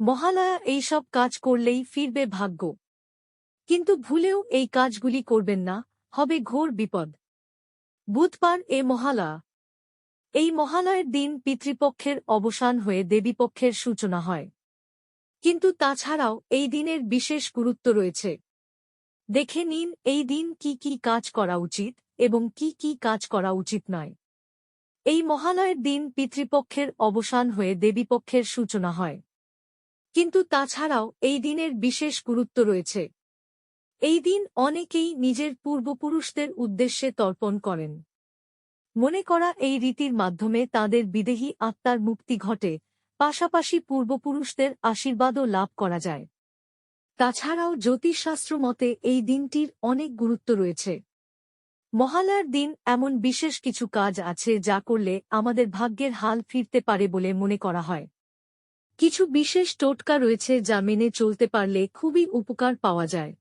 মহালয়া এইসব কাজ করলেই ফিরবে ভাগ্য। কিন্তু ভুলেও এই কাজগুলি করবেন না, হবে ঘোর বিপদ। বুধবার এ মহালয়া। এই মহালয়ের দিন পিতৃপক্ষের অবসান হয়ে দেবীপক্ষের সূচনা হয়। কিন্তু তাছাড়াও এই দিনের বিশেষ গুরুত্ব রয়েছে। দেখে নিন এই দিন কি কি কাজ করা উচিত এবং কি কি কাজ করা উচিত নয়। এই মহালয়ের দিন পিতৃপক্ষের অবসান হয়ে দেবীপক্ষের সূচনা হয়। কিন্তু তাছাড়াও এই দিনের বিশেষ গুরুত্ব রয়েছে। এই দিন অনেকেই নিজের পূর্বপুরুষদের উদ্দেশ্যে তর্পণ করেন। মনে করা এই রীতির মাধ্যমে তাদের বিদেহী আত্মার মুক্তি ঘটে, পাশাপাশি পূর্বপুরুষদের আশীর্বাদও লাভ করা যায়। তাছাড়াও জ্যোতিষশাস্ত্র মতে এই দিনটির অনেক গুরুত্ব রয়েছে। মহালয়ার দিন এমন বিশেষ কিছু কাজ আছে যা করলে আমাদের ভাগ্যের হাল ফিরতে পারে বলে মনে করা হয়। কিছু বিশেষ টোটকা রয়েছে যা মেনে চলতে পারলে খুবই উপকার পাওয়া যায়।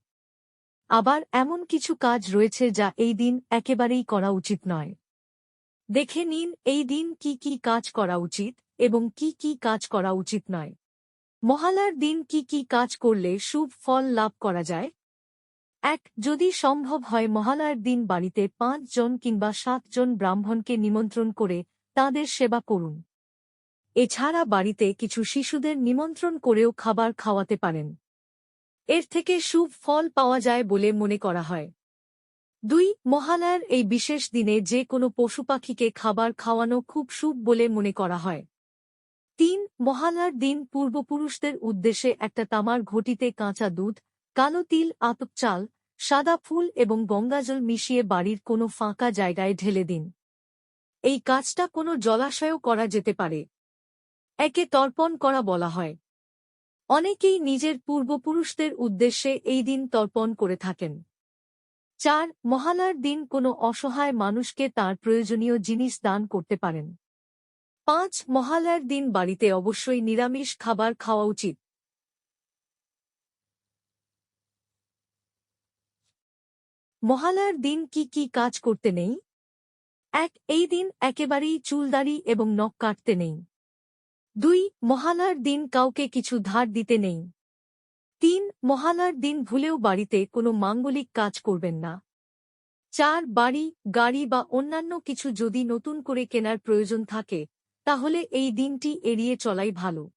আবার এমন কিছু কাজ রয়েছে যা এই দিন একেবারেই করা উচিত নয়। দেখে নিন, এই দিন কি কি কাজ করা উচিত এবং কি কি কাজ করা উচিত নয়। মহালার দিন কি কি কাজ করলে শুভ ফল লাভ করা যায়? এক, যদি সম্ভব হয় মহালয়ার দিন বাড়িতে পাঁচজন কিংবা সাতজন ব্রাহ্মণকে নিমন্ত্রণ করে তাদের সেবা করুন। এছাড়া বাড়িতে কিছু শিশুদের নিমন্ত্রণ করেও খাবার খাওয়াতে পারেন। এর থেকে শুভ ফল পাওয়া যায় বলে মনে করা হয়। দুই, মহালয়ার এই বিশেষ দিনে যে কোনো পশু পাখিকে খাবার খাওয়ানো খুব শুভ বলে মনে করা হয়। তিন, মহালয়ার দিন পূর্বপুরুষদের উদ্দেশ্যে একটা তামার ঘটিতে কাঁচা দুধ, কালো তিল, আতপ চাল, সাদা ফুল এবং গঙ্গাজল মিশিয়ে বাড়ির কোনো ফাঁকা জায়গায় ঢেলে দিন। এই কাজটা কোনো জলাশয়ও করা যেতে পারে। একে তর্পণ করা বলা হয়। অনেকেই নিজের পূর্বপুরুষদের উদ্দেশ্যে এই দিন তর্পণ করে থাকেন। চার মহালয়ার দিন কোনো অসহায় মানুষকে তার প্রয়োজনীয় জিনিস দান করতে পারেন। পাঁচ মহালয়ার দিন বাড়িতে অবশ্যই নিরামিষ খাবার খাওয়া উচিত। মহালয়ার দিন কি কি কাজ করতে নেই? এক, এই দিন একেবারেই চুলদারি এবং নখ কাটতে নেই। দুই মহালয়ার দিন কাউকে কিছু ধার দিতে নেই। তিন মহালয়ার দিন ভুলেও বাড়িতে কোনো মাঙ্গলিক কাজ করবেন না। চার, বাড়ি, গাড়ি বা অন্যান্য কিছু যদি নতুন করে কেনার প্রয়োজন থাকে, তাহলে এই দিনটি এড়িয়ে চলাই ভালো।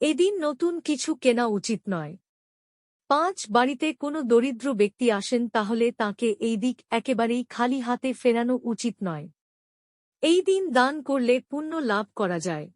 এদিন নতুন কিছু কেনা উচিত নয়। পাঁচ, বাড়িতে কোনো দরিদ্র ব্যক্তি আসেন তাহলে তাকে এই দিক একেবারেই খালি হাতে ফেরানো উচিত নয়। এই দিন দান করলে পুণ্য লাভ করা যায়।